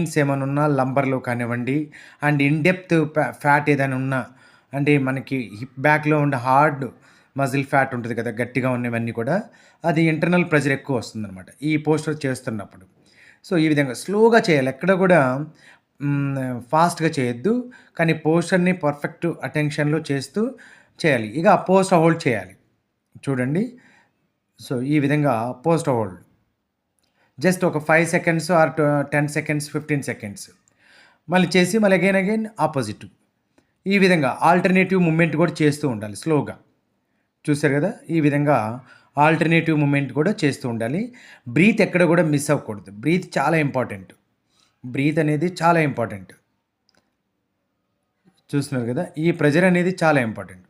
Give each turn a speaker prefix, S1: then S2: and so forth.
S1: Proteins ఏమైనా ఉన్నా లంబర్లో కానివ్వండి అండ్ ఇన్ డెప్త్ ఫ్యాట్ ఏదైనా ఉన్నా అంటే మనకి హిప్ బ్యాక్లో ఉండే హార్డ్ మజిల్ ఫ్యాట్ ఉంటుంది కదా గట్టిగా ఉన్నవన్నీ కూడా అది ఇంటర్నల్ ప్రెజర్ ఎక్కువ వస్తుందన్నమాట. ఈ పోస్టర్ చేస్తున్నప్పుడు. సో ఈ విధంగా స్లోగా చేయాలి. ఎక్కడ కూడా ఫాస్ట్గా చేయొద్దు. కానీ పోస్టర్ని పర్ఫెక్ట్ అటెన్షన్లో చేస్తూ చేయాలి. ఇక పోస్ట్ హోల్డ్ చేయాలి. చూడండి. సో ఈ విధంగా పోస్ట్ హోల్డ్. జస్ట్ ఒక five seconds or ten seconds fifteen seconds మళ్ళీ చేసి మళ్ళీ అగైన్ అగైన్ ఆపోజిట్ ఈ విధంగా ఆల్టర్నేటివ్ మూమెంట్ కూడా చేస్తూ ఉండాలి స్లోగా చూసారు కదా? ఈ విధంగా ఆల్టర్నేటివ్ మూమెంట్ కూడా చేస్తూ ఉండాలి. బ్రీత్ ఎక్కడ కూడా మిస్ అవ్వకూడదు. బ్రీత్ చాలా ఇంపార్టెంట్ బ్రీత్ అనేది చాలా ఇంపార్టెంట్ చూస్తున్నారు కదా? ఈ ప్రెజర్ అనేది చాలా ఇంపార్టెంట్